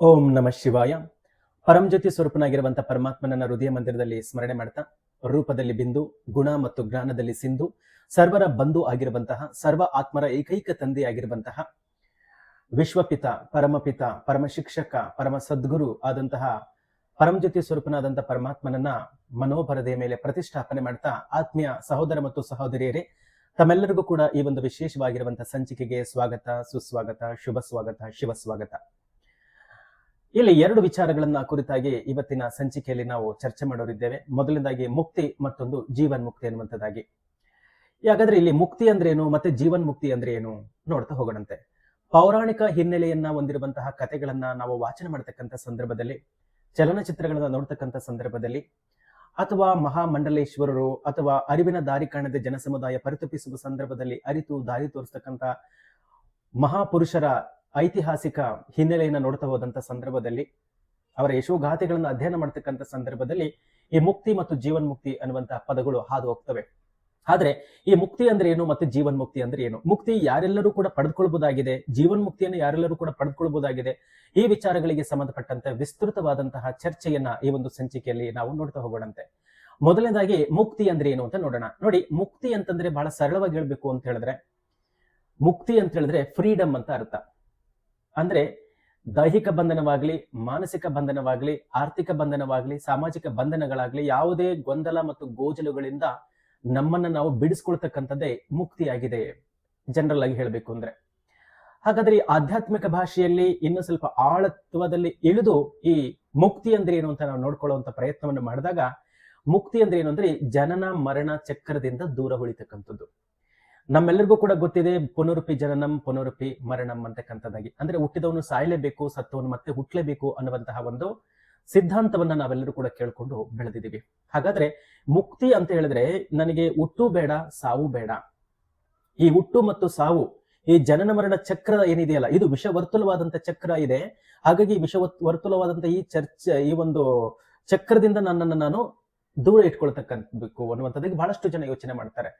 ಓಂ ನಮ ಶಿವಾಯ. ಪರಂಜ್ಯೋತಿ ಸ್ವರೂಪನಾಗಿರುವಂತಹ ಪರಮಾತ್ಮನನ್ನ ಹೃದಯ ಮಂದಿರದಲ್ಲಿ ಸ್ಮರಣೆ ಮಾಡ್ತಾ, ರೂಪದಲ್ಲಿ ಬಿಂದು, ಗುಣ ಮತ್ತು ಜ್ಞಾನದಲ್ಲಿ ಸಿಂಧು, ಸರ್ವರ ಬಂಧು ಆಗಿರುವಂತಹ, ಸರ್ವ ಆತ್ಮರ ಏಕೈಕ ತಂದೆಯಾಗಿರುವಂತಹ ವಿಶ್ವಪಿತ, ಪರಮಪಿತ ಪರಮ ಶಿಕ್ಷಕ ಪರಮ ಸದ್ಗುರು ಆದಂತಹ ಪರಂಜ್ಯೋತಿ ಸ್ವರೂಪನಾದಂತಹ ಪರಮಾತ್ಮನನ್ನ ಮನೋಭರದೆಯ ಮೇಲೆ ಪ್ರತಿಷ್ಠಾಪನೆ ಮಾಡ್ತಾ, ಆತ್ಮೀಯ ಸಹೋದರ ಮತ್ತು ಸಹೋದರಿಯರೇ, ತಮ್ಮೆಲ್ಲರಿಗೂ ಕೂಡ ಈ ಒಂದು ವಿಶೇಷವಾಗಿರುವಂತಹ ಸಂಚಿಕೆಗೆ ಸ್ವಾಗತ, ಸುಸ್ವಾಗತ ಶುಭ ಸ್ವಾಗತ ಶಿವ ಸ್ವಾಗತ ಇಲ್ಲಿ ಎರಡು ವಿಚಾರಗಳನ್ನ ಕುರಿತಾಗಿ ಇವತ್ತಿನ ಸಂಚಿಕೆಯಲ್ಲಿ ನಾವು ಚರ್ಚೆ ಮಾಡೋರಿದ್ದೇವೆ. ಮೊದಲನೇದಾಗಿ ಮುಕ್ತಿ ಮತ್ತೊಂದು ಜೀವನ್ ಮುಕ್ತಿ ಅನ್ನುವಂಥದ್ದಾಗಿ. ಯಾಕಂದ್ರೆ ಇಲ್ಲಿ ಮುಕ್ತಿ ಅಂದ್ರೆ ಏನು ಮತ್ತೆ ಜೀವನ್ ಮುಕ್ತಿ ಅಂದ್ರೆ ಏನು ನೋಡ್ತಾ ಹೋಗೋಣಂತೆ. ಪೌರಾಣಿಕ ಹಿನ್ನೆಲೆಯನ್ನ ಹೊಂದಿರುವಂತಹ ಕಥೆಗಳನ್ನ ನಾವು ವಾಚನ ಮಾಡತಕ್ಕಂಥ ಸಂದರ್ಭದಲ್ಲಿ, ಚಲನಚಿತ್ರಗಳನ್ನ ನೋಡ್ತಕ್ಕಂಥ ಸಂದರ್ಭದಲ್ಲಿ, ಅಥವಾ ಮಹಾಮಂಡಲೇಶ್ವರರು ಅಥವಾ ಅರಿವಿನ ದಾರಿ ಕಾಣದೆ ಜನಸಮುದಾಯ ಪರಿತಪಿಸುವ ಸಂದರ್ಭದಲ್ಲಿ ಅರಿತು ದಾರಿ ತೋರಿಸ್ತಕ್ಕಂಥ ಮಹಾಪುರುಷರ ಐತಿಹಾಸಿಕ ಹಿನ್ನೆಲೆಯನ್ನು ನೋಡ್ತಾ ಹೋದಂಥ ಸಂದರ್ಭದಲ್ಲಿ, ಅವರ ಯಶೋಗಾಥೆಗಳನ್ನು ಅಧ್ಯಯನ ಮಾಡ್ತಕ್ಕಂಥ ಸಂದರ್ಭದಲ್ಲಿ ಈ ಮುಕ್ತಿ ಮತ್ತು ಜೀವನ್ ಮುಕ್ತಿ ಅನ್ನುವಂತಹ ಪದಗಳು ಹಾದು ಹೋಗ್ತವೆ. ಆದ್ರೆ ಈ ಮುಕ್ತಿ ಅಂದ್ರೆ ಏನು ಮತ್ತೆ ಜೀವನ್ ಮುಕ್ತಿ ಅಂದ್ರೆ ಏನು? ಮುಕ್ತಿ ಯಾರೆಲ್ಲರೂ ಕೂಡ ಪಡೆದುಕೊಳ್ಬಹುದಾಗಿದೆ ಜೀವನ್ ಮುಕ್ತಿಯನ್ನು ಯಾರೆಲ್ಲರೂ ಕೂಡ ಪಡೆದುಕೊಳ್ಬಹುದಾಗಿದೆ ಈ ವಿಚಾರಗಳಿಗೆ ಸಂಬಂಧಪಟ್ಟಂತೆ ವಿಸ್ತೃತವಾದಂತಹ ಚರ್ಚೆಯನ್ನ ಈ ಒಂದು ಸಂಚಿಕೆಯಲ್ಲಿ ನಾವು ನೋಡ್ತಾ ಹೋಗೋಣಂತೆ. ಮೊದಲನೇದಾಗಿ ಮುಕ್ತಿ ಅಂದ್ರೆ ಏನು ಅಂತ ನೋಡೋಣ. ನೋಡಿ, ಮುಕ್ತಿ ಅಂತಂದ್ರೆ ಬಹಳ ಸರಳವಾಗಿ ಹೇಳ್ಬೇಕು ಅಂತ ಹೇಳಿದ್ರೆ, ಮುಕ್ತಿ ಅಂತ ಹೇಳಿದ್ರೆ ಫ್ರೀಡಮ್ ಅಂತ ಅರ್ಥ. ಅಂದ್ರೆ ದೈಹಿಕ ಬಂಧನವಾಗ್ಲಿ, ಮಾನಸಿಕ ಬಂಧನವಾಗ್ಲಿ, ಆರ್ಥಿಕ ಬಂಧನವಾಗ್ಲಿ, ಸಾಮಾಜಿಕ ಬಂಧನಗಳಾಗ್ಲಿ ಯಾವುದೇ ಗೊಂದಲ ಮತ್ತು ಗೋಜಲುಗಳಿಂದ ನಮ್ಮನ್ನ ನಾವು ಬಿಡಿಸ್ಕೊಳ್ತಕ್ಕಂಥದ್ದೇ ಮುಕ್ತಿಯಾಗಿದೆ ಜನರಲ್ ಆಗಿ ಹೇಳ್ಬೇಕು ಅಂದ್ರೆ. ಹಾಗಾದ್ರೆ ಈ ಆಧ್ಯಾತ್ಮಿಕ ಭಾಷೆಯಲ್ಲಿ ಇನ್ನು ಸ್ವಲ್ಪ ಆಳತ್ವದಲ್ಲಿ ಇಳಿದು ಈ ಮುಕ್ತಿ ಅಂದ್ರೆ ಏನು ಅಂತ ನಾವು ನೋಡ್ಕೊಳ್ಳುವಂತ ಪ್ರಯತ್ನವನ್ನು ಮಾಡಿದಾಗ ಮುಕ್ತಿ ಅಂದ್ರೆ ಏನು ಅಂದ್ರೆ ಜನನ ಮರಣ ಚಕ್ರದಿಂದ ದೂರ ಉಳಿತಕ್ಕಂಥದ್ದು. ನಮ್ಮೆಲ್ಲರಿಗೂ ಕೂಡ ಗೊತ್ತಿದೆ ಪುನರುಪಿ ಜನನಂ ಪುನರುಪಿ ಮರಣಂ ಅಂತಕ್ಕಂಥದ್ದಾಗಿ. ಅಂದ್ರೆ ಹುಟ್ಟಿದವನು ಸಾಯಲೇಬೇಕು, ಸತ್ತವನು ಮತ್ತೆ ಹುಟ್ಟಲೇಬೇಕು ಅನ್ನುವಂತಹ ಒಂದು ಸಿದ್ಧಾಂತವನ್ನ ನಾವೆಲ್ಲರೂ ಕೂಡ ಕೇಳ್ಕೊಂಡು ಬೆಳೆದಿದ್ದೀವಿ. ಹಾಗಾದ್ರೆ ಮುಕ್ತಿ ಅಂತ ಹೇಳಿದ್ರೆ ನನಗೆ ಹುಟ್ಟು ಬೇಡ, ಸಾವು ಬೇಡ. ಈ ಹುಟ್ಟು ಮತ್ತು ಸಾವು, ಈ ಜನನ ಮರಣ ಚಕ್ರ ಏನಿದೆಯಲ್ಲ, ಇದು ವಿಷವರ್ತುಲವಾದಂತ ಚಕ್ರ ಇದೆ. ಹಾಗಾಗಿ ವಿಷ ವರ್ತುಲವಾದಂತ ಈ ಚರ್ಚ, ಈ ಒಂದು ಚಕ್ರದಿಂದ ನನ್ನನ್ನು ನಾನು ದೂರ ಇಟ್ಕೊಳ್ತಕ್ಕಂಥದ್ದು ಅನ್ನುವಂಥದ್ದಕ್ಕೆ ಬಹಳಷ್ಟು ಜನ ಯೋಚನೆ ಮಾಡ್ತಾರೆ.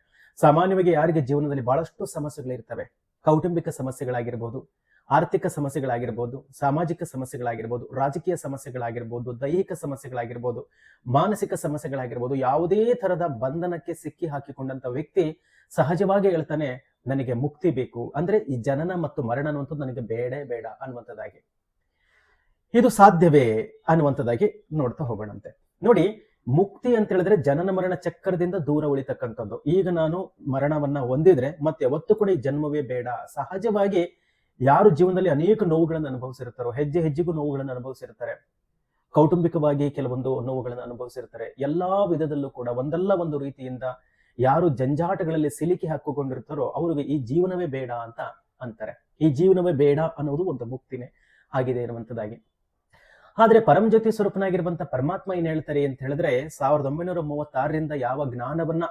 ಸಾಮಾನ್ಯವಾಗಿ ಯಾರಿಗೆ ಜೀವನದಲ್ಲಿ ಬಹಳಷ್ಟು ಸಮಸ್ಯೆಗಳಿರ್ತವೆ? ಕೌಟುಂಬಿಕ ಸಮಸ್ಯೆಗಳಾಗಿರ್ಬೋದು, ಆರ್ಥಿಕ ಸಮಸ್ಯೆಗಳಾಗಿರ್ಬೋದು, ಸಾಮಾಜಿಕ ಸಮಸ್ಯೆಗಳಾಗಿರ್ಬೋದು, ರಾಜಕೀಯ ಸಮಸ್ಯೆಗಳಾಗಿರ್ಬೋದು, ದೈಹಿಕ ಸಮಸ್ಯೆಗಳಾಗಿರ್ಬೋದು, ಮಾನಸಿಕ ಸಮಸ್ಯೆಗಳಾಗಿರ್ಬೋದು, ಯಾವುದೇ ತರದ ಬಂಧನಕ್ಕೆ ಸಿಕ್ಕಿ ಹಾಕಿಕೊಂಡಂತ ವ್ಯಕ್ತಿ ಸಹಜವಾಗಿ ಹೇಳ್ತಾನೆ, ನನಗೆ ಮುಕ್ತಿ ಬೇಕು. ಅಂದ್ರೆ ಈ ಜನನ ಮತ್ತು ಮರಣ ಅನ್ನುವಂಥದ್ದು ನನಗೆ ಬೇಡೇ ಬೇಡ ಅನ್ನುವಂಥದ್ದಾಗಿ. ಇದು ಸಾಧ್ಯವೇ ಅನ್ನುವಂಥದ್ದಾಗಿ ನೋಡ್ತಾ ಹೋಗೋಣಂತೆ. ನೋಡಿ ಮುಕ್ತಿ ಅಂತ ಹೇಳಿದ್ರೆ ಜನನ ಮರಣ ಚಕ್ರದಿಂದ ದೂರ ಉಳಿತಕ್ಕಂಥದ್ದು. ಈಗ ನಾನು ಮರಣವನ್ನ ಹೊಂದಿದ್ರೆ ಮತ್ತೆ ಯಾವತ್ತು ಕೂಡ ಈ ಜನ್ಮವೇ ಬೇಡ. ಸಹಜವಾಗಿ ಯಾರು ಜೀವನದಲ್ಲಿ ಅನೇಕ ನೋವುಗಳನ್ನು ಅನುಭವಿಸಿರ್ತಾರೋ ಹೆಜ್ಜೆ ಹೆಜ್ಜೆಗೂ ನೋವುಗಳನ್ನು ಅನುಭವಿಸಿರ್ತಾರೆ ಕೌಟುಂಬಿಕವಾಗಿ ಕೆಲವೊಂದು ನೋವುಗಳನ್ನು ಅನುಭವಿಸಿರ್ತಾರೆ ಎಲ್ಲಾ ವಿಧದಲ್ಲೂ ಕೂಡ ಒಂದಲ್ಲ ಒಂದು ರೀತಿಯಿಂದ ಯಾರು ಜಂಜಾಟಗಳಲ್ಲಿ ಸಿಲುಕಿ ಹಾಕಿಕೊಂಡಿರ್ತಾರೋ ಅವ್ರಿಗೆ ಈ ಜೀವನವೇ ಬೇಡ ಅಂತ ಅಂತಾರೆ. ಈ ಜೀವನವೇ ಬೇಡ ಅನ್ನೋದು ಒಂದು ಮುಕ್ತಿನೇ ಆಗಿದೆ ಅನ್ನುವಂಥದ್ದಾಗಿ ಆದ್ರೆ ಪರಂಜ್ಯೋತಿ ಸ್ವರೂಪನಾಗಿರುವಂತ ಪರಮಾತ್ಮ ಏನ್ ಹೇಳ್ತಾರೆ ಅಂತ ಹೇಳಿದ್ರೆ ಸಾವಿರದ ಒಂಬೈನೂರ ಮೂವತ್ತಾರರಿಂದ ಯಾವ ಜ್ಞಾನವನ್ನ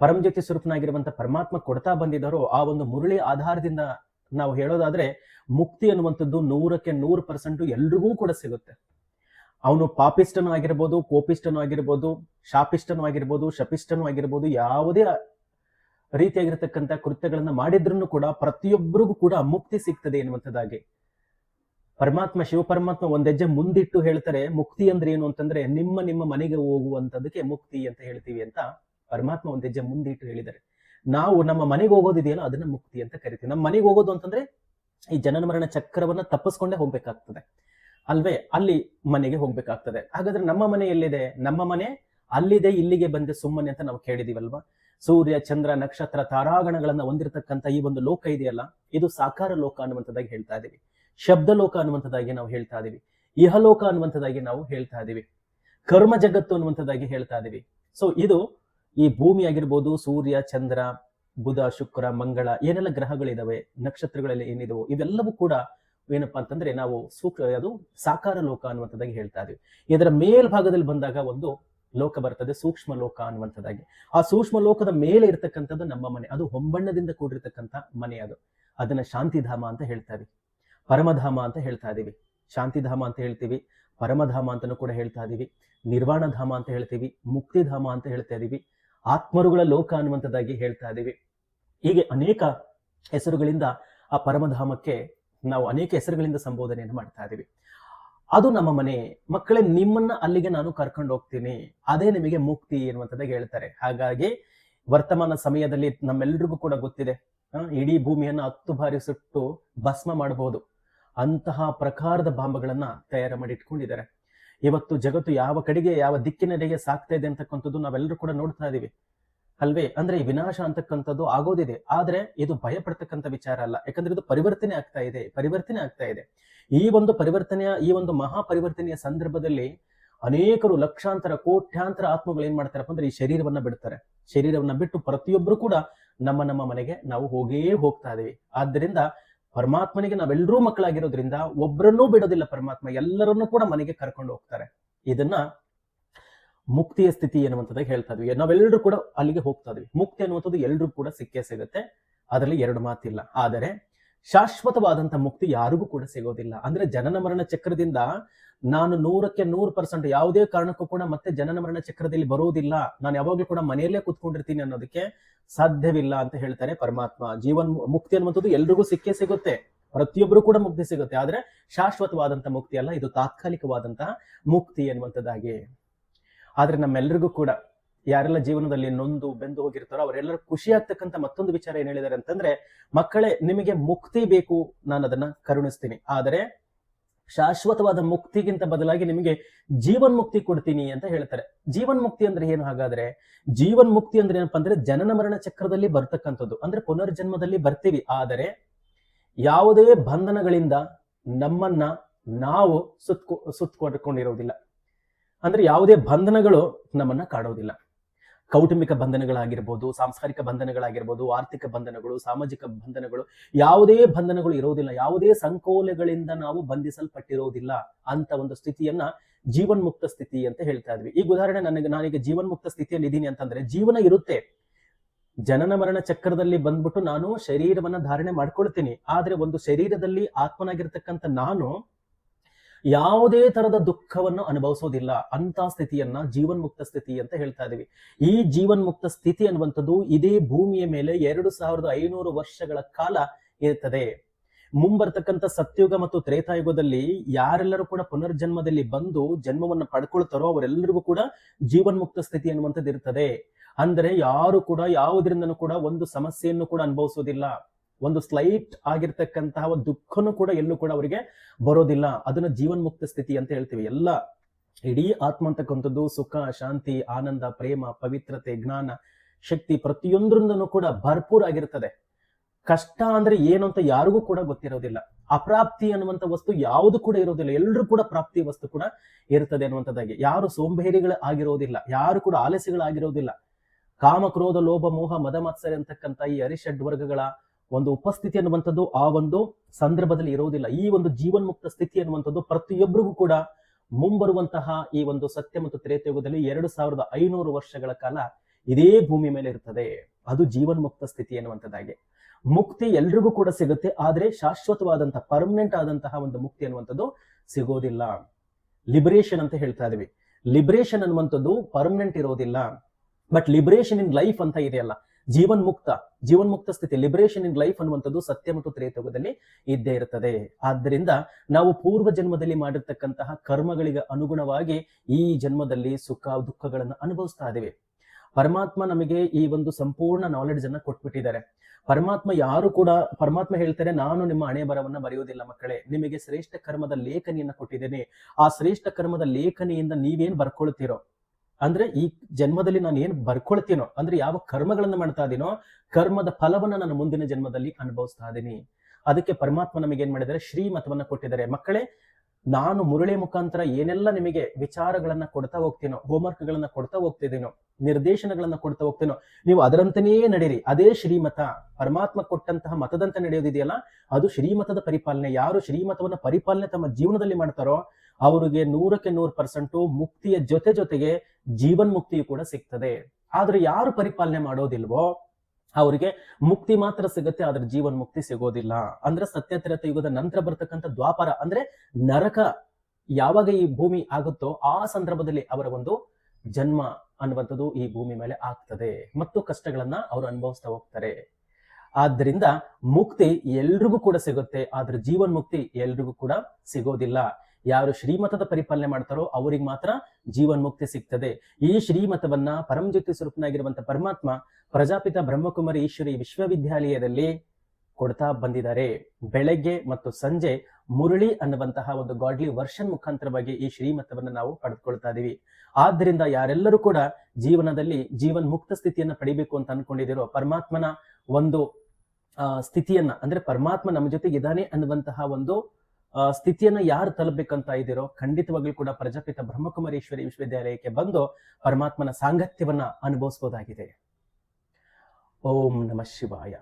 ಪರಂಜ್ಯೋತಿ ಸ್ವರೂಪನಾಗಿರುವಂತ ಪರಮಾತ್ಮ ಕೊಡ್ತಾ ಬಂದಿದ್ದಾರೋ ಆ ಒಂದು ಮುರುಳಿ ಆಧಾರದಿಂದ ನಾವು ಹೇಳೋದಾದ್ರೆ ಮುಕ್ತಿ ಅನ್ನುವಂಥದ್ದು ನೂರಕ್ಕೆ ನೂರು ಪರ್ಸೆಂಟ್ ಎಲ್ರಿಗೂ ಕೂಡ ಸಿಗುತ್ತೆ. ಅವನು ಪಾಪಿಷ್ಟನೂ ಆಗಿರ್ಬೋದು ಕೋಪಿಷ್ಟನೂ ಆಗಿರ್ಬೋದು ಶಾಪಿಷ್ಟನೂ ಆಗಿರ್ಬೋದು ಶಪಿಷ್ಟನೂ ಆಗಿರ್ಬೋದು, ಯಾವುದೇ ರೀತಿಯಾಗಿರ್ತಕ್ಕಂಥ ಕೃತ್ಯಗಳನ್ನ ಮಾಡಿದ್ರೂ ಕೂಡ ಪ್ರತಿಯೊಬ್ಬರಿಗೂ ಕೂಡ ಮುಕ್ತಿ ಸಿಗ್ತದೆ ಎನ್ನುವಂಥದ್ದಾಗಿ. ಪರಮಾತ್ಮ ಶಿವಪರಮಾತ್ಮ ಒಂದ್ ಹೆಜ್ಜೆ ಮುಂದಿಟ್ಟು ಹೇಳ್ತಾರೆ, ಮುಕ್ತಿ ಅಂದ್ರೆ ಏನು ಅಂತಂದ್ರೆ ನಿಮ್ಮ ನಿಮ್ಮ ಮನೆಗೆ ಹೋಗುವಂತದಕ್ಕೆ ಮುಕ್ತಿ ಅಂತ ಹೇಳ್ತೀವಿ ಅಂತ ಪರಮಾತ್ಮ ಒಂದ್ ಹೆಜ್ಜೆ ಮುಂದಿಟ್ಟು ಹೇಳಿದ್ದಾರೆ. ನಾವು ನಮ್ಮ ಮನೆಗೆ ಹೋಗೋದಿದೆಯಲ್ಲ, ಅದನ್ನ ಮುಕ್ತಿ ಅಂತ ಕರಿತೀವಿ. ನಮ್ಮ ಮನೆಗೆ ಹೋಗೋದು ಅಂತಂದ್ರೆ ಈ ಜನನ ಮರಣ ಚಕ್ರವನ್ನ ತಪ್ಪಿಸ್ಕೊಂಡೇ ಹೋಗ್ಬೇಕಾಗ್ತದೆ. ಅಲ್ವೇ? ಅಲ್ಲಿ ಮನೆಗೆ ಹೋಗ್ಬೇಕಾಗ್ತದೆ. ಹಾಗಾದ್ರೆ ನಮ್ಮ ಮನೆ ಎಲ್ಲಿದೆ? ನಮ್ಮ ಮನೆ ಅಲ್ಲಿದೆ, ಇಲ್ಲಿಗೆ ಬಂದೆ ಸುಮ್ಮನೆ ಅಂತ ನಾವು ಕೇಳಿದೀವಲ್ವಾ? ಸೂರ್ಯ, ಚಂದ್ರ, ನಕ್ಷತ್ರ, ತಾರಾಗಣಗಳನ್ನ ಹೊಂದಿರತಕ್ಕಂತ ಈ ಒಂದು ಲೋಕ ಇದೆಯಲ್ಲ, ಇದು ಸಾಕಾರ ಲೋಕ ಅನ್ನುವಂಥದ್ದಾಗಿ ಹೇಳ್ತಾ ಇದೀವಿ. ಶಬ್ದ ಲೋಕ ಅನ್ನುವಂಥದ್ದಾಗಿ ನಾವು ಹೇಳ್ತಾ ಇದೀವಿ. ಇಹಲೋಕ ಅನ್ನುವಂಥದ್ದಾಗಿ ನಾವು ಹೇಳ್ತಾ ಇದೀವಿ. ಕರ್ಮ ಜಗತ್ತು ಅನ್ನುವಂಥದ್ದಾಗಿ ಹೇಳ್ತಾ ಇದೀವಿ. ಸೊ ಇದು ಈ ಭೂಮಿ ಆಗಿರ್ಬೋದು, ಸೂರ್ಯ, ಚಂದ್ರ, ಬುಧ, ಶುಕ್ರ, ಮಂಗಳ ಏನೆಲ್ಲ ಗ್ರಹಗಳಿದಾವೆ, ನಕ್ಷತ್ರಗಳಲ್ಲಿ ಏನಿದವೋ, ಇವೆಲ್ಲವೂ ಕೂಡ ಏನಪ್ಪಾ ಅಂತಂದ್ರೆ ನಾವು ಸೂಕ್ಷ್ಮ, ಅದು ಸಾಕಾರ ಲೋಕ ಅನ್ನುವಂಥದ್ದಾಗಿ ಹೇಳ್ತಾ ಇದೀವಿ. ಇದರ ಮೇಲ್ಭಾಗದಲ್ಲಿ ಬಂದಾಗ ಒಂದು ಲೋಕ ಬರ್ತದೆ, ಸೂಕ್ಷ್ಮ ಲೋಕ ಅನ್ನುವಂಥದ್ದಾಗಿ. ಆ ಸೂಕ್ಷ್ಮ ಲೋಕದ ಮೇಲೆ ಇರ್ತಕ್ಕಂಥದ್ದು ನಮ್ಮ ಮನೆ. ಅದು ಹೊಂಬಣ್ಣದಿಂದ ಕೂಡಿರ್ತಕ್ಕಂಥ ಮನೆ ಅದು. ಅದನ್ನ ಶಾಂತಿಧಾಮ ಅಂತ ಹೇಳ್ತಾ ಇದೀವಿ. ಪರಮಧಾಮ ಅಂತ ಹೇಳ್ತಾ ಇದೀವಿ. ಶಾಂತಿಧಾಮ ಅಂತ ಹೇಳ್ತೀವಿ. ಪರಮಧಾಮ ಅಂತಲೂ ಕೂಡ ಹೇಳ್ತಾ ಇದೀವಿ. ನಿರ್ವಾಣ ಧಾಮ ಅಂತ ಹೇಳ್ತೀವಿ. ಮುಕ್ತಿಧಾಮ ಅಂತ ಹೇಳ್ತಾ ಇದೀವಿ. ಆತ್ಮರುಗಳ ಲೋಕ ಅನ್ನುವಂಥದ್ದಾಗಿ ಹೇಳ್ತಾ ಇದೀವಿ. ಹೀಗೆ ಅನೇಕ ಹೆಸರುಗಳಿಂದ ಆ ಪರಮಧಾಮಕ್ಕೆ ನಾವು ಅನೇಕ ಹೆಸರುಗಳಿಂದ ಸಂಬೋಧನೆಯನ್ನು ಮಾಡ್ತಾ ಇದೀವಿ. ಅದು ನಮ್ಮ ಮನೆ. ಮಕ್ಕಳೇ, ನಿಮ್ಮನ್ನ ಅಲ್ಲಿಗೆ ನಾನು ಕರ್ಕೊಂಡು ಹೋಗ್ತೀನಿ. ಅದೇ ನಿಮಗೆ ಮುಕ್ತಿ ಎನ್ನುವಂಥದ್ದಾಗಿ ಹೇಳ್ತಾರೆ. ಹಾಗಾಗಿ ವರ್ತಮಾನ ಸಮಯದಲ್ಲಿ ನಮ್ಮೆಲ್ರಿಗೂ ಕೂಡ ಗೊತ್ತಿದೆ. ಇಡೀ ಭೂಮಿಯನ್ನು ಹತ್ತು ಬಾರಿ ಸುಟ್ಟು ಭಸ್ಮ ಮಾಡಬಹುದು ಅಂತಹ ಪ್ರಕಾರದ ಬಾಂಬ್ಗಳನ್ನ ತಯಾರು ಮಾಡಿ ಇಟ್ಕೊಂಡಿದ್ದಾರೆ ಇವತ್ತು ಜಗತ್ತು ಯಾವ ಕಡೆಗೆ, ಯಾವ ದಿಕ್ಕಿನೆಡೆಗೆ ಸಾಕ್ತಾ ಇದೆ ಅಂತಕ್ಕಂಥದ್ದು ನಾವೆಲ್ಲರೂ ಕೂಡ ನೋಡ್ತಾ ಇದೀವಿ. ಅಲ್ವೇ? ಅಂದ್ರೆ ಈ ವಿನಾಶ ಅಂತಕ್ಕಂಥದ್ದು ಆಗೋದಿದೆ. ಆದ್ರೆ ಇದು ಭಯ ಪಡ್ತಕ್ಕಂಥ ವಿಚಾರ ಅಲ್ಲ. ಯಾಕಂದ್ರೆ ಇದು ಪರಿವರ್ತನೆ ಆಗ್ತಾ ಇದೆ, ಪರಿವರ್ತನೆ ಆಗ್ತಾ ಇದೆ. ಈ ಒಂದು ಪರಿವರ್ತನೆಯ, ಈ ಒಂದು ಮಹಾ ಪರಿವರ್ತನೆಯ ಸಂದರ್ಭದಲ್ಲಿ ಅನೇಕರು ಲಕ್ಷಾಂತರ, ಕೋಟ್ಯಾಂತರ ಆತ್ಮಗಳು ಏನ್ ಮಾಡ್ತಾರಪ್ಪ ಅಂದ್ರೆ ಈ ಶರೀರವನ್ನ ಬಿಡ್ತಾರೆ. ಶರೀರವನ್ನ ಬಿಟ್ಟು ಪ್ರತಿಯೊಬ್ಬರು ಕೂಡ ನಮ್ಮ ನಮ್ಮ ಮನೆಗೆ ನಾವು ಹೋಗೇ ಹೋಗ್ತಾ ಇದೀವಿ. ಆದ್ದರಿಂದ ಪರಮಾತ್ಮನಿಗೆ ನಾವೆಲ್ಲರೂ ಮಕ್ಕಳಾಗಿರೋದ್ರಿಂದ ಒಬ್ಬರನ್ನೂ ಬಿಡೋದಿಲ್ಲ ಪರಮಾತ್ಮ, ಎಲ್ಲರನ್ನೂ ಕೂಡ ಮನೆಗೆ ಕರ್ಕೊಂಡು ಹೋಗ್ತಾರೆ. ಇದನ್ನ ಮುಕ್ತಿಯ ಸ್ಥಿತಿ ಎನ್ನುವಂಥದ್ದು ಹೇಳ್ತಾ ಇದ್ವಿ. ನಾವೆಲ್ಲರೂ ಕೂಡ ಅಲ್ಲಿಗೆ ಹೋಗ್ತಾ ಇದ್ವಿ. ಮುಕ್ತಿ ಅನ್ನುವಂಥದ್ದು ಎಲ್ರಿಗೂ ಕೂಡ ಸಿಕ್ಕೇ ಸಿಗುತ್ತೆ. ಅದರಲ್ಲಿ ಎರಡು ಮಾತಿಲ್ಲ. ಆದರೆ ಶಾಶ್ವತವಾದಂತ ಮುಕ್ತಿ ಯಾರಿಗೂ ಕೂಡ ಸಿಗೋದಿಲ್ಲ. ಅಂದ್ರೆ ಜನನ ಮರಣ ಚಕ್ರದಿಂದ ನಾನು ನೂರಕ್ಕೆ ನೂರು ಪರ್ಸೆಂಟ್ ಯಾವುದೇ ಕಾರಣಕ್ಕೂ ಕೂಡ ಮತ್ತೆ ಜನನ ಮರಣ ಚಕ್ರದಲ್ಲಿ ಬರೋದಿಲ್ಲ ನಾನು ಯಾವಾಗಲೂ ಕೂಡ ಮನೆಯಲ್ಲೇ ಕುತ್ಕೊಂಡಿರ್ತೀನಿ ಅನ್ನೋದಕ್ಕೆ ಸಾಧ್ಯವಿಲ್ಲ ಅಂತ ಹೇಳ್ತಾರೆ ಪರಮಾತ್ಮ. ಜೀವನ್ ಮುಕ್ತಿ ಅನ್ನುವಂಥದ್ದು ಎಲ್ರಿಗೂ ಸಿಕ್ಕೇ ಸಿಗುತ್ತೆ. ಪ್ರತಿಯೊಬ್ಬರು ಕೂಡ ಮುಕ್ತಿ ಸಿಗುತ್ತೆ. ಆದ್ರೆ ಶಾಶ್ವತವಾದಂತ ಮುಕ್ತಿ ಅಲ್ಲ, ಇದು ತಾತ್ಕಾಲಿಕವಾದಂತಹ ಮುಕ್ತಿ ಅನ್ನುವಂಥದ್ದಾಗಿ. ಆದ್ರೆ ನಮ್ಮೆಲ್ರಿಗೂ ಕೂಡ ಯಾರೆಲ್ಲ ಜೀವನದಲ್ಲಿ ನೊಂದು ಬೆಂದು ಹೋಗಿರ್ತಾರೋ ಅವರೆಲ್ಲರೂ ಖುಷಿ ಆಗ್ತಕ್ಕಂಥ ಮತ್ತೊಂದು ವಿಚಾರ ಏನ್ ಹೇಳಿದ್ದಾರೆ ಅಂತಂದ್ರೆ, ಮಕ್ಕಳೇ ನಿಮಗೆ ಮುಕ್ತಿ ಬೇಕು, ನಾನು ಅದನ್ನ ಕರುಣಿಸ್ತೀನಿ. ಆದರೆ ಶಾಶ್ವತವಾದ ಮುಕ್ತಿಗಿಂತ ಬದಲಾಗಿ ನಿಮಗೆ ಜೀವನ್ ಮುಕ್ತಿ ಕೊಡ್ತೀನಿ ಅಂತ ಹೇಳ್ತಾರೆ. ಜೀವನ್ ಮುಕ್ತಿ ಅಂದ್ರೆ ಏನು ಹಾಗಾದ್ರೆ ಜೀವನ್ ಮುಕ್ತಿ ಅಂದ್ರೆ ಏನಪ್ಪಾ ಅಂದ್ರೆ ಜನನ ಮರಣ ಚಕ್ರದಲ್ಲಿ ಬರ್ತಕ್ಕಂಥದ್ದು. ಅಂದ್ರೆ ಪುನರ್ಜನ್ಮದಲ್ಲಿ ಬರ್ತೀವಿ. ಆದರೆ ಯಾವುದೇ ಬಂಧನಗಳಿಂದ ನಮ್ಮನ್ನ ನಾವು ಸುತ್ಕೊ ಸುತ್ತಕೊಂಡಿರೋದಿಲ್ಲ ಅಂದ್ರೆ ಯಾವುದೇ ಬಂಧನಗಳು ನಮ್ಮನ್ನ ಕಾಡೋದಿಲ್ಲ. ಕೌಟುಂಬಿಕ ಬಂಧನಗಳಾಗಿರ್ಬೋದು, ಸಾಂಸ್ಕಾರಿಕ ಬಂಧನಗಳಾಗಿರ್ಬೋದು, ಆರ್ಥಿಕ ಬಂಧನಗಳು, ಸಾಮಾಜಿಕ ಬಂಧನಗಳು, ಯಾವುದೇ ಬಂಧನಗಳು ಇರೋದಿಲ್ಲ. ಯಾವುದೇ ಸಂಕೋಲೆಗಳಿಂದ ನಾವು ಬಂಧಿಸಲ್ಪಟ್ಟಿರೋದಿಲ್ಲ ಅಂತ ಒಂದು ಸ್ಥಿತಿಯನ್ನ ಜೀವನ್ಮುಕ್ತ ಸ್ಥಿತಿ ಅಂತ ಹೇಳ್ತಾ ಇದ್ವಿ. ಈಗ ಉದಾಹರಣೆ ನನಗೆ, ನಾನೀಗ ಜೀವನ್ಮುಕ್ತ ಸ್ಥಿತಿಯಲ್ಲಿ ಇದ್ದೀನಿ ಅಂತಂದ್ರೆ, ಜೀವನ ಇರುತ್ತೆ. ಜನನ ಮರಣ ಚಕ್ರದಲ್ಲಿ ಬಂದ್ಬಿಟ್ಟು ನಾನು ಶರೀರವನ್ನ ಧಾರಣೆ ಮಾಡ್ಕೊಳ್ತೀನಿ. ಆದ್ರೆ ಒಂದು ಶರೀರದಲ್ಲಿ ಆತ್ಮನಾಗಿರ್ತಕ್ಕಂಥ ನಾನು ಯಾವುದೇ ತರದ ದುಃಖವನ್ನು ಅನುಭವಿಸೋದಿಲ್ಲ. ಅಂತ ಸ್ಥಿತಿಯನ್ನ ಜೀವನ್ಮುಕ್ತ ಸ್ಥಿತಿ ಅಂತ ಹೇಳ್ತಾ ಇದೀವಿ. ಈ ಜೀವನ್ಮುಕ್ತ ಸ್ಥಿತಿ ಅನ್ನುವಂಥದ್ದು ಇದೇ ಭೂಮಿಯ ಮೇಲೆ ಎರಡು ಸಾವಿರದ ಐನೂರು ವರ್ಷಗಳ ಕಾಲ ಇರುತ್ತದೆ ಮುಂಬರ್ತಕ್ಕಂಥ ಸತ್ಯುಗ ಮತ್ತು ತ್ರೇತಾಯುಗದಲ್ಲಿ ಯಾರೆಲ್ಲರೂ ಕೂಡ ಪುನರ್ಜನ್ಮದಲ್ಲಿ ಬಂದು ಜನ್ಮವನ್ನು ಪಡ್ಕೊಳ್ತಾರೋ ಅವರೆಲ್ಲರಿಗೂ ಕೂಡ ಜೀವನ್ಮುಕ್ತ ಸ್ಥಿತಿ ಅನ್ನುವಂಥದ್ದು ಇರ್ತದೆ ಅಂದರೆ ಯಾರು ಕೂಡ ಯಾವುದರಿಂದನೂ ಕೂಡ ಒಂದು ಸಮಸ್ಯೆಯನ್ನು ಕೂಡ ಅನುಭವಿಸೋದಿಲ್ಲ. ಒಂದು ಸ್ಲೈಟ್ ಆಗಿರ್ತಕ್ಕಂತಹ ದುಃಖನೂ ಕೂಡ ಎಲ್ಲೂ ಕೂಡ ಅವರಿಗೆ ಬರೋದಿಲ್ಲ. ಅದನ್ನ ಜೀವನ್ಮುಕ್ತ ಸ್ಥಿತಿ ಅಂತ ಹೇಳ್ತೀವಿ. ಎಲ್ಲ ಇಡೀ ಆತ್ಮ ಅಂತಕ್ಕಂಥದ್ದು ಸುಖ, ಶಾಂತಿ, ಆನಂದ, ಪ್ರೇಮ, ಪವಿತ್ರತೆ, ಜ್ಞಾನ, ಶಕ್ತಿ ಪ್ರತಿಯೊಂದ್ರಿಂದನೂ ಕೂಡ ಭರ್ಪೂರ್ ಆಗಿರ್ತದೆ. ಕಷ್ಟ ಅಂದ್ರೆ ಏನು ಅಂತ ಯಾರಿಗೂ ಕೂಡ ಗೊತ್ತಿರೋದಿಲ್ಲ. ಅಪ್ರಾಪ್ತಿ ಅನ್ನುವಂಥ ವಸ್ತು ಯಾವುದು ಕೂಡ ಇರೋದಿಲ್ಲ. ಎಲ್ಲರೂ ಕೂಡ ಪ್ರಾಪ್ತಿ ವಸ್ತು ಕೂಡ ಇರ್ತದೆ ಅನ್ನುವಂಥದ್ದಾಗಿ. ಯಾರು ಸೋಂಬೇರಿಗಳ ಆಗಿರೋದಿಲ್ಲ. ಯಾರು ಕೂಡ ಆಲಸ್ಯಗಳಾಗಿರೋದಿಲ್ಲ. ಕಾಮ, ಕ್ರೋಧ, ಲೋಭ, ಮೋಹ ಮದ ಮತ್ಸರ ಅಂತಕ್ಕಂಥ ಈ ಅರಿಷಡ್ ವರ್ಗಗಳ ಒಂದು ಉಪಸ್ಥಿತಿ ಅನ್ನುವಂಥದ್ದು, ಆ ಒಂದು ಸಂದರ್ಭದಲ್ಲಿ ಇರೋದಿಲ್ಲ ಈ ಒಂದು ಜೀವನ್ಮುಕ್ತ ಸ್ಥಿತಿ ಅನ್ನುವಂಥದ್ದು ಪ್ರತಿಯೊಬ್ಬರಿಗೂ ಕೂಡ ಮುಂಬರುವಂತಹ ಈ ಒಂದು ಸತ್ಯ ಮತ್ತು ತ್ರೇತಯುಗದಲ್ಲಿ ಎರಡು ಸಾವಿರದ ಐನೂರು ವರ್ಷಗಳ ಕಾಲ ಇದೇ ಭೂಮಿ ಮೇಲೆ ಇರ್ತದೆ ಅದು ಜೀವನ್ಮುಕ್ತ ಸ್ಥಿತಿ ಅನ್ನುವಂಥದ್ದಾಗಿ. ಮುಕ್ತಿ ಎಲ್ರಿಗೂ ಕೂಡ ಸಿಗುತ್ತೆ. ಆದ್ರೆ ಶಾಶ್ವತವಾದಂತಹ ಪರ್ಮನೆಂಟ್ ಆದಂತಹ ಒಂದು ಮುಕ್ತಿ ಅನ್ನುವಂಥದ್ದು ಸಿಗೋದಿಲ್ಲ. ಲಿಬರೇಷನ್ ಅಂತ ಹೇಳ್ತಾ ಇದೀವಿ ಲಿಬರೇಷನ್ ಅನ್ನುವಂಥದ್ದು ಪರ್ಮನೆಂಟ್ ಇರೋದಿಲ್ಲ. ಬಟ್ ಲಿಬರೇಷನ್ ಇನ್ ಲೈಫ್ ಅಂತ ಇದೆಯಲ್ಲ ಜೀವನ್ ಮುಕ್ತ ಜೀವನ್ ಮುಕ್ತ ಸ್ಥಿತಿ ಲಿಬರೇಷನ್ ಇನ್ ಲೈಫ್ ಅನ್ನುವಂಥದ್ದು ಸತ್ಯ ಮತ್ತು ತ್ರೇತಯುಗದಲ್ಲಿ ಇದ್ದೇ ಇರುತ್ತದೆ ಆದ್ದರಿಂದ ನಾವು ಪೂರ್ವ ಜನ್ಮದಲ್ಲಿ ಮಾಡಿರ್ತಕ್ಕಂತಹ ಕರ್ಮಗಳಿಗೆ ಅನುಗುಣವಾಗಿ ಈ ಜನ್ಮದಲ್ಲಿ ಸುಖ, ದುಃಖಗಳನ್ನು ಅನುಭವಿಸ್ತಾ ಇದ್ದೇವೆ. ಪರಮಾತ್ಮ ನಮಗೆ ಈ ಒಂದು ಸಂಪೂರ್ಣ ನಾಲೆಡ್ಜ್ ಅನ್ನ ಕೊಟ್ಬಿಟ್ಟಿದ್ದಾರೆ. ಪರಮಾತ್ಮ ಯಾರು ಕೂಡ, ಪರಮಾತ್ಮ ಹೇಳ್ತಾರೆ, ನಾನು ನಿಮ್ಮ ಹಣೆ ಬರವನ್ನ ಬರೆಯುವುದಿಲ್ಲ ಮಕ್ಕಳೇ, ನಿಮಗೆ ಶ್ರೇಷ್ಠ ಕರ್ಮದ ಲೇಖನಿಯನ್ನ ಕೊಟ್ಟಿದ್ದೇನೆ. ಆ ಶ್ರೇಷ್ಠ ಕರ್ಮದ ಲೇಖನಿಯಿಂದ ನೀವೇನ್ ಬರ್ಕೊಳ್ತೀರೋ ಅಂದ್ರೆ ಈ ಜನ್ಮದಲ್ಲಿ ನಾನು ಏನ್ ಬರ್ಕೊಳ್ತೀನೋ, ಅಂದ್ರೆ ಯಾವ ಕರ್ಮಗಳನ್ನ ಮಾಡ್ತಾ ಇದೀನೋ, ಕರ್ಮದ ಫಲವನ್ನ ನಾನು ಮುಂದಿನ ಜನ್ಮದಲ್ಲಿ ಅನುಭವಿಸ್ತಾ ಇದ್ದೀನಿ ಅದಕ್ಕೆ ಪರಮಾತ್ಮ ನಮಗೆ ಏನ್ ಮಾಡಿದರೆ ಶ್ರೀಮತವನ್ನ ಕೊಟ್ಟಿದ್ದಾರೆ. ಮಕ್ಕಳೇ, ನಾನು ಮುರಳಿ ಮುಖಾಂತರ ಏನೆಲ್ಲ ನಿಮಗೆ ವಿಚಾರಗಳನ್ನ ಕೊಡ್ತಾ ಹೋಗ್ತೀನೋ ಹೋಮ್ವರ್ಕ್ ಗಳನ್ನ ಕೊಡ್ತಾ ಹೋಗ್ತಿದ್ದೀನೋ ನಿರ್ದೇಶನಗಳನ್ನ ಕೊಡ್ತಾ ಹೋಗ್ತೀನೋ, ನೀವು ಅದರಂತನೇ ನಡೀರಿ. ಅದೇ ಶ್ರೀಮತ. ಪರಮಾತ್ಮ ಕೊಟ್ಟಂತಹ ಮತದಂತೆ ನಡೆಯೋದಿದೆಯಲ್ಲ, ಅದು ಶ್ರೀಮತದ ಪರಿಪಾಲನೆ. ಯಾರು ಶ್ರೀಮತವನ್ನ ಪರಿಪಾಲನೆ ತಮ್ಮ ಜೀವನದಲ್ಲಿ ಮಾಡ್ತಾರೋ ಅವರಿಗೆ ನೂರಕ್ಕೆ ನೂರು ಪರ್ಸೆಂಟ್ ಮುಕ್ತಿಯ ಜೊತೆ ಜೊತೆಗೆ ಜೀವನ್ ಮುಕ್ತಿಯು ಕೂಡ ಸಿಗ್ತದೆ. ಆದ್ರೆ ಯಾರು ಪರಿಪಾಲನೆ ಮಾಡೋದಿಲ್ವೋ ಅವರಿಗೆ ಮುಕ್ತಿ ಮಾತ್ರ ಸಿಗುತ್ತೆ, ಆದ್ರೆ ಜೀವನ್ ಮುಕ್ತಿ ಸಿಗೋದಿಲ್ಲ. ಅಂದ್ರೆ ಸತ್ಯತ್ರತ ಯುಗದ ನಂತರ ಬರ್ತಕ್ಕಂಥ ದ್ವಾಪರ ಅಂದ್ರೆ ನರಕ ಯಾವಾಗ ಈ ಭೂಮಿ ಆಗುತ್ತೋ ಆ ಸಂದರ್ಭದಲ್ಲಿ ಅವರ ಒಂದು ಜನ್ಮ ಅನ್ನುವಂಥದ್ದು ಈ ಭೂಮಿ ಮೇಲೆ ಆಗ್ತದೆ. ಮತ್ತು ಕಷ್ಟಗಳನ್ನ ಅವರು ಅನುಭವಿಸ್ತಾ ಹೋಗ್ತಾರೆ. ಆದ್ರಿಂದ ಮುಕ್ತಿ ಎಲ್ರಿಗೂ ಕೂಡ ಸಿಗುತ್ತೆ, ಆದ್ರೆ ಜೀವನ್ ಮುಕ್ತಿ ಎಲ್ರಿಗೂ ಕೂಡ ಸಿಗೋದಿಲ್ಲ. ಯಾರು ಶ್ರೀಮತದ ಪರಿಪಾಲನೆ ಮಾಡ್ತಾರೋ ಅವರಿಗೆ ಮಾತ್ರ ಜೀವನ್ ಮುಕ್ತಿ ಸಿಗ್ತದೆ. ಈ ಶ್ರೀಮತವನ್ನ ಪರಮಜ್ಯೋತಿ ಸ್ವರೂಪನಾಗಿರುವಂತ ಪರಮಾತ್ಮ ಪ್ರಜಾಪಿತ ಬ್ರಹ್ಮಕುಮಾರಿ ಈಶ್ವರಿ ವಿಶ್ವವಿದ್ಯಾಲಯದಲ್ಲಿ ಕೊಡ್ತಾ ಬಂದಿದ್ದಾರೆ. ಬೆಳಗ್ಗೆ ಮತ್ತು ಸಂಜೆ ಮುರಳಿ ಅನ್ನುವಂತಹ ಒಂದು ಗಾಡ್ಲಿ ವರ್ಷನ್ ಮುಖಾಂತರವಾಗಿ ಈ ಶ್ರೀಮತವನ್ನು ನಾವು ಪಡೆದುಕೊಳ್ತಾ ಇದೀವಿ. ಆದ್ದರಿಂದ ಯಾರೆಲ್ಲರೂ ಕೂಡ ಜೀವನದಲ್ಲಿ ಜೀವನ್ ಮುಕ್ತ ಸ್ಥಿತಿಯನ್ನ ಪಡಿಬೇಕು ಅಂತ ಅನ್ಕೊಂಡಿದಿರೋ ಪರಮಾತ್ಮನ ಒಂದು ಸ್ಥಿತಿಯನ್ನ, ಅಂದ್ರೆ ಪರಮಾತ್ಮ ನಮ್ಮ ಜೊತೆ ಇದ್ದಾನೆ ಅನ್ನುವಂತಹ ಒಂದು ಸ್ಥಿತಿಯನ್ನ ಯಾರು ತಲುಪಬೇಕಂತ ಇದ್ದೀರೋ ಖಂಡಿತವಾಗ್ಲೂ ಕೂಡ ಪ್ರಜಾಪಿತ ಬ್ರಹ್ಮಕುಮಾರೇಶ್ವರಿ ವಿಶ್ವವಿದ್ಯಾಲಯಕ್ಕೆ ಬಂದು ಪರಮಾತ್ಮನ ಸಾಂಗತ್ಯವನ್ನ ಅನುಭವಿಸಬಹುದಾಗಿದೆ ಓಂ ನಮಃ ಶಿವಾಯ.